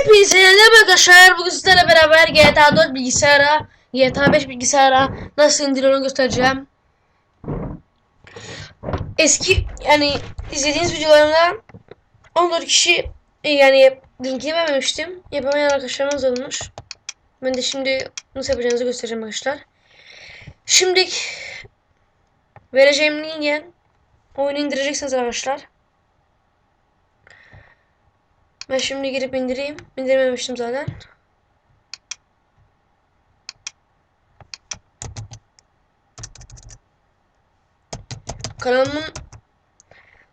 Hepinize merhaba arkadaşlar. Bugün sizlerle beraber GTA 4 bilgisayara, GTA 5 bilgisayara nasıl indiriyorum göstereceğim. Eski yani izlediğiniz videolarımda 14 kişi e, yani linkini vermemiştim. Yapamayan arkadaşlarımız olmuş. Ben de şimdi nasıl yapacağınızı göstereceğim arkadaşlar. Şimdi vereceğim linken oyunu indireceksiniz arkadaşlar. Ben şimdi girip indireyim. İndirmemiştim zaten. Kanalımın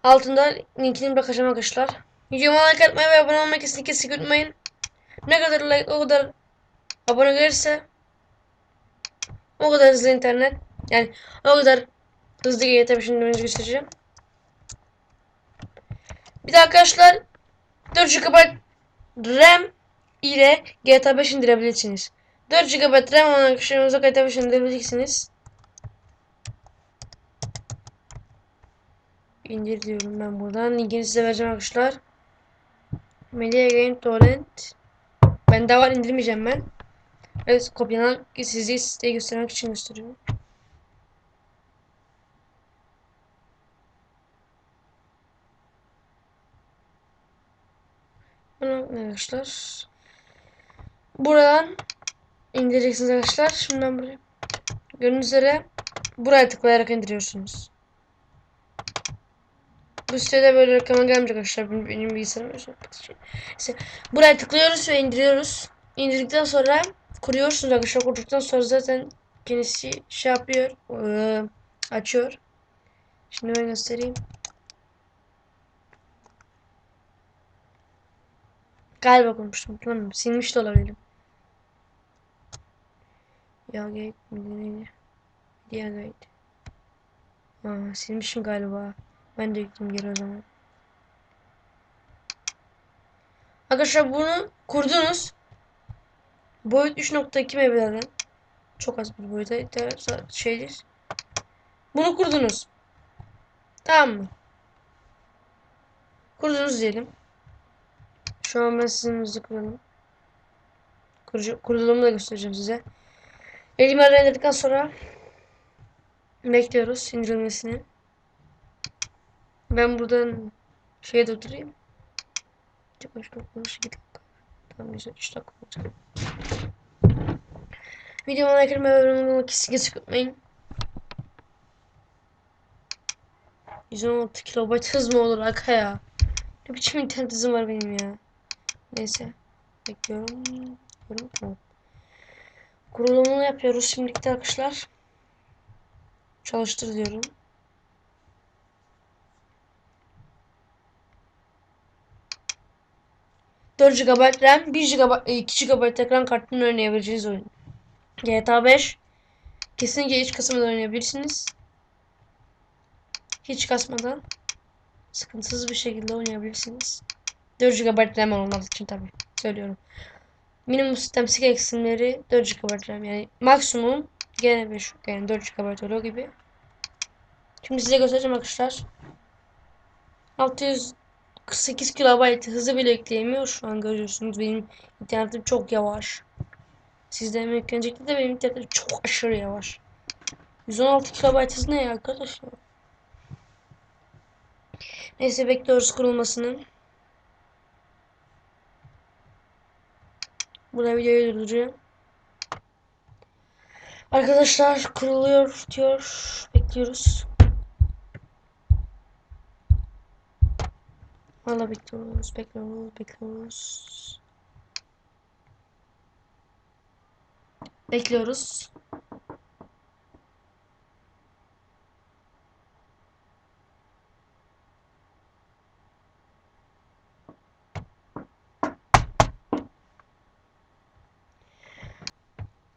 altında linkini bırakacağım arkadaşlar. Videoma like atmayı ve abone olmayı kesinlikle kesinlikle unutmayın. Ne kadar like o kadar abone gelirse o kadar hızlı internet yani o kadar hızlı GTA şimdi göstereceğim. Bir de arkadaşlar 4 GB RAM ile GTA 5 indirebilirsiniz. 4 GB RAM olan arkadaşlarımıza GTA 5 indirebilirsiniz. İndir diyorum ben buradan. Linkini size vereceğim arkadaşlar. Media Game Torrent. Bende var indirmeyeceğim ben. Evet kopyalanan sizi siteye göstermek için gösteriyorum. Arkadaşlar. Buradan indireceksiniz arkadaşlar. Şimdi ben buraya. Gördüğünüz üzere buraya tıklayarak indiriyorsunuz. Bu sitede böyle reklama gelmeyecek arkadaşlar. Benim, benim bilgisayarım İşte buraya tıklıyoruz ve indiriyoruz. İndirdikten sonra kuruyorsunuz arkadaşlar. Kurduktan sonra zaten kendisi şey yapıyor. Iı, açıyor. Şimdi ben göstereyim. Galiba kurmuştum. Hatırlamıyorum. Silmiş de olabilirim. Ya gate neydi? Diğer gate. Aa, silmişim galiba. Ben de yükledim geri o zaman. Arkadaşlar bunu kurdunuz. Boyut 3.2 MB'den. Çok az bir boyuta şeydir. Bunu kurdunuz. Tamam mı? Kurdunuz diyelim. Şu an ben sizin. Kurucu, kurulumu da göstereceğim size. Elimi renderledikten sonra bekliyoruz indirilmesini. Ben buradan şeye de oturayım. Çok hoş konuş git. Tamam güzel 3 dakika olacak. Videomu like etmeyi ve abone olmayı kesinlikle unutmayın. 116 kilobayt hız mı olur aka ya? Ne biçim internet hızım var benim ya. Neyse. Bekliyorum. Bekliyorum. Tamam. Kurulumunu yapıyoruz şimdilik arkadaşlar. Çalıştır diyorum. ...4 GB RAM, 1 GB, 2 GB ekran kartını oynayabileceğiniz oyun. GTA 5 kesinlikle hiç kasmadan oynayabilirsiniz. Hiç kasmadan sıkıntısız bir şekilde oynayabilirsiniz. 4 GB RAM olmak için tabi söylüyorum. Minimum sistem sik eksimleri 4 GB RAM yani maksimum gene 5 yani 4 GB oluyor gibi. Şimdi size göstereceğim arkadaşlar. 648 KB hızı bile ekleyemiyor şu an görüyorsunuz benim internetim çok yavaş. Sizden öncelikle de benim internetim çok aşırı yavaş. 116 KB hız ne ya arkadaşlar? Neyse bekliyoruz kurulmasını. Burada videoyu durduracağım. Arkadaşlar kuruluyor diyor. Bekliyoruz. Valla bekliyoruz, bekliyoruz, bekliyoruz. Bekliyoruz.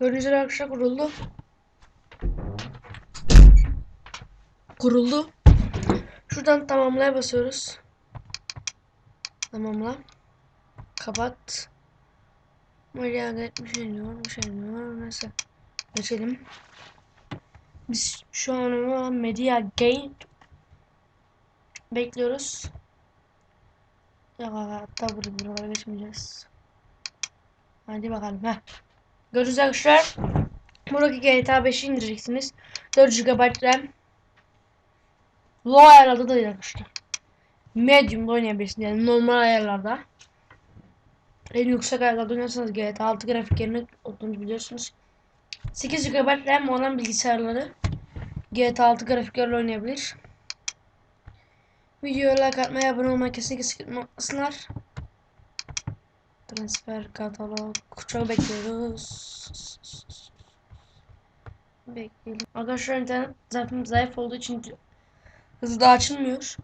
Gördüğünüz üzere arkadaşlar kuruldu. Kuruldu. Şuradan tamamlaya basıyoruz. Tamamla. Kapat. Media etmiş ediyor. Bir şey diyor. Neyse. Geçelim. Biz şu an Media Gate bekliyoruz. Ya hatta buralara geçmeyeceğiz. Hadi bakalım. Heh. Görüşürüz arkadaşlar. Buradaki GTA 5'i indireceksiniz. 4 GB RAM. Low ayarlarda da arkadaşlar. Medium'da oynayabilirsiniz. Yani normal ayarlarda. En yüksek ayarlarda oynarsanız GTA 6 grafiklerini biliyorsunuz. 8 GB RAM olan bilgisayarları GTA 6 grafiklerle oynayabilir. Videoya like atmayı, abone olmayı kesinlikle sıkılmasınlar. Transfer katalog. Çok bekliyoruz. Bekleyelim. Arkadaşlar internet zaten zayıf olduğu için hızlı açılmıyor.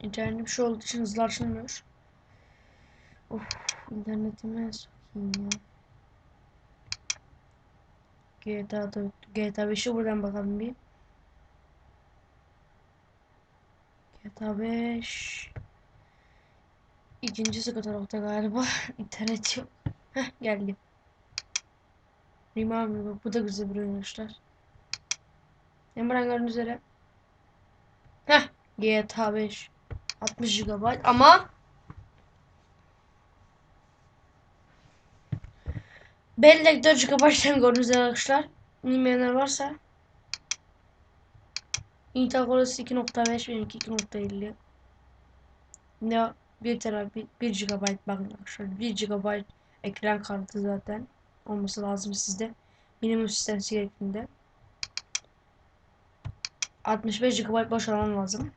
İnternet bir şey olduğu için hızlı açılmıyor. Of internetime sokayım ya. GTA 4, GTA 5'i buradan bakalım bir. GTA 5 İkinci sıkı tarafta galiba internet yok. Heh geldi. Rimami bak bu da güzel bir oyun arkadaşlar. Hemen gördüğünüz üzere. Heh GTA 5 60 GB ama Bellek 4 GB'den gördüğünüz üzere arkadaşlar. Bilmeyenler varsa Intel Core 2.5 benimki 2.50 Ne 1 TB 1 GB bakın arkadaşlar 1 GB ekran kartı zaten olması lazım sizde. Minimum sistemsi gerektiğinde. 65 GB boş alan lazım.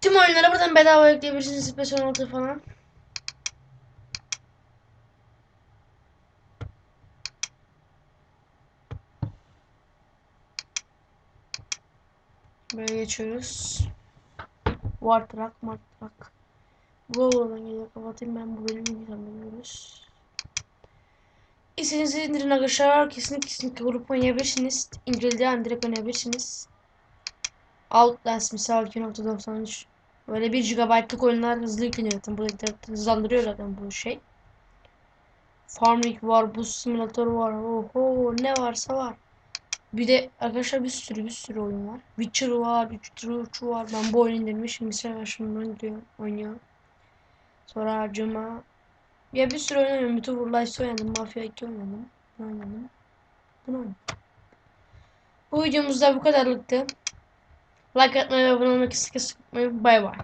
Tüm oyunları buradan bedava ekleyebilirsiniz. Space 16 falan. Böyle geçiyoruz. War Truck, Mart Truck. Google'dan geliyor kapatayım ben bu bölümü tanımıyoruz. İstediğiniz indirin arkadaşlar. Kesinlikle kesinlikle grup oynayabilirsiniz. An direkt oynayabilirsiniz. Outlast misal 2.93 Böyle 1 GB'lık oyunlar hızlı yükleniyor zaten. Bu hızlandırıyor zaten bu şey. Farming var, Bus Simulator var. Oho ne varsa var. Bir de arkadaşlar bir sürü bir sürü oyun var. Witcher var, Witcher var. Ben bu oyunu indirmişim. Mesela şimdi oynuyor, oynuyor. Sonra harcama. Ya bir sürü oynadım. Bütün Lights oynadım. Mafia 2 oynadım. Oynadım? Bunu oynadım. Bu videomuzda bu kadarlıktı. Like atmayı ve abone olmayı kesinlikle unutmayın. Bay.